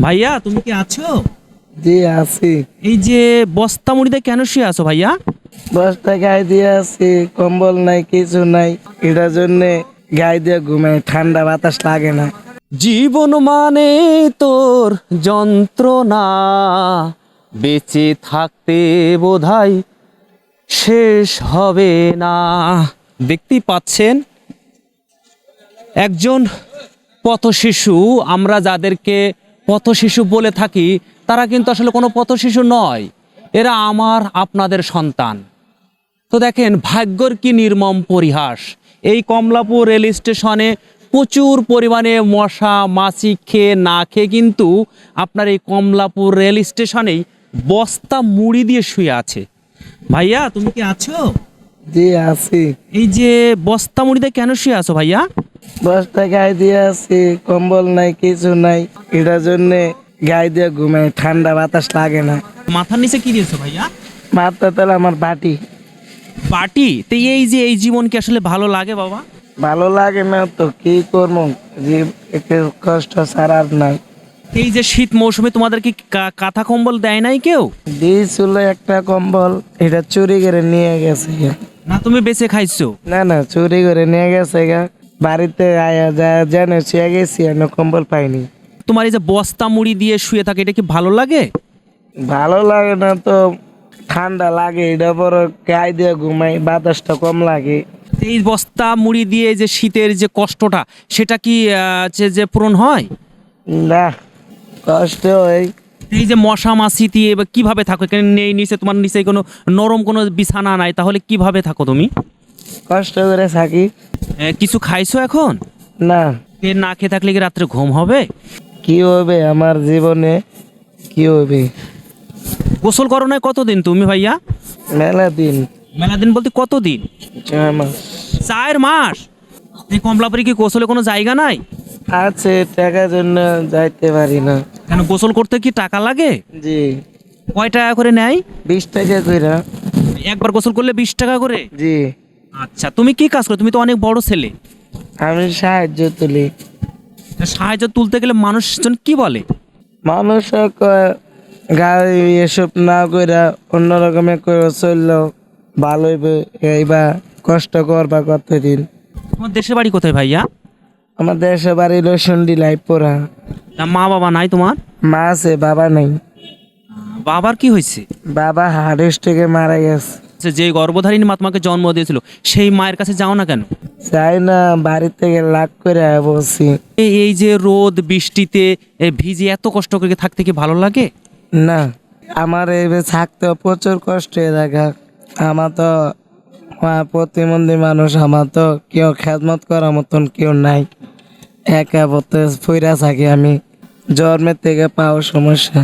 ভাইয়া তুমি কি আছো? জি আছি। এই যে বস্তা মুড়িতে কেন শুয়ে আছো ভাইয়া? বস্তা গায়ে দিয়ে আছি কম্বল নাই কিছু নাই। এটার জন্য গায়ে দিয়ে ঘুমাই ঠান্ডা বাতাস লাগে না। জীবন মানে তোর যন্ত্রণা বেঁচে থাকতে বোধহয় শেষ হবে না। দেখতেই পাচ্ছেন একজন পথশিশু আমরা যাদেরকে পথশিশু বলে থাকি তারা কিন্তু আসলে কোনো পথশিশু নয়। এরা আমার আপনাদের সন্তান। তো দেখেন ভাগ্যর কি নির্মম পরিহাস। এই কমলাপুর রেল স্টেশনে প্রচুর পরিমাণে মশা মাছি খেয়ে না খেয়ে কিন্তু আপনার এই কমলাপুর রেল স্টেশনেই বস্তা মুড়ি দিয়ে শুয়ে আছে। ভাইয়া তুমি কি আছো? জি আছি। এই যে বস্তা মুড়িতে কেন শুয়ে আছো ভাইয়া? বস্তা গায়ে দিয়ে আছি কম্বল নাই কিছু নাই। এটার জন্য গায়ে দিয়ে ঘুমাই ঠান্ডা বাতাস লাগে না। মাথার নিচে কি দিয়েছ ভাইয়া? মাথা তাহলে আমার বাটি। পার্টি তো এই যে এই জীবন কি আসলে ভালো লাগে বাবা? ভালো লাগে না তো কি করব? যে একটু কষ্ট ছাড়া আর নাই। এই যে শীত মৌসুমে তোমাদেরকে কা- কাঁথা কম্বল দেয় নাই কেউ? দিয়েছিল একটা কম্বল এটা চুরি করে নিয়ে গেছে। গা। না তুমি বেঁচে খাইছো। না না চুরি করে নিয়ে গেছে গা। বাড়িতে আয়া যা জানে শুয়ে গেছি আমি কম্বল পাইনি। তোমার এই যে বস্তা মুড়ি দিয়ে শুয়ে থাকে এটা কি ভালো লাগে? ভালো লাগে না তো ঠান্ডা লাগে এটা বড় গায়ে দিয়ে ঘুমাই বাতাসটা কম লাগে। এই বস্তা মুড়ি দিয়ে যে শীতের যে কষ্টটা সেটা কি আহ, যে পূরণ হয়? না কষ্ট হয়। এই যে মশা মাছি দিয়ে কীভাবে থাকো? এখানে নেই নিচে তোমার নিচে কোনো নরম কোনো বিছানা নাই তাহলে কীভাবে থাকো তুমি? কষ্ট করে থাকি। এ, কিছু খাইছো এখন? না। এ না খেয়ে থাকলে কি রাত্রে ঘুম হবে? কি হবে আমার জীবনে? কি হবে? গোসল করো না কতদিন তুমি ভাইয়া? মেলা দিন। মেলা দিন বলতে কতদিন? ছয় মাস। চার মাস? এই কমলাপুরি কি গোসলে কোনো জায়গা নাই? আছে টাকার জন্য যাইতে পারি না। কেন গোসল করতে কি টাকা লাগে? জি। কয় টাকা করে নেয়? বিশ টাকা কইরা। একবার গোসল করলে বিশ টাকা করে? জি। আচ্ছা তুমি কি কাজ করো? তুমি তো অনেক বড় ছেলে। আমি সাহায্য তুলি। সাহায্য তুলতে গেলে মানুষজন কি বলে? মানুষ গাড়ি এসব না কইরা অন্য রকমের করে চলল ভালো হইবে এইবা কষ্ট করবা কতদিন। তোমার দেশের বাড়ি কোথায় ভাইয়া? আমার দেশে বাড়ি লসুন্ডি লাই পোড়া। তা মা বাবা নাই তোমার? মা আছে বাবা নাই। বাবার কি হয়েছে? বাবা হার্ট স্ট্রোকে মারা গেছে। যে যে গর্ভধারিণী মা তোমাকে জন্ম দিয়েছিল সেই মায়ের কাছে যাও না কেন? চাই না বাড়ি থেকে লাগ করে বলছি। এই এই যে রোদ বৃষ্টিতে ভিজে এত কষ্ট করে থাকতে কি ভালো লাগে? না আমার এবে থাকতে প্রচুর কষ্ট দেখা আমার তো প্রতিবন্ধী মানুষ আমার তো কেউ খেদমত করার মতন কেউ নাই। একা পথে ফইরা থাকি আমি জন্মের থেকে পাও সমস্যা।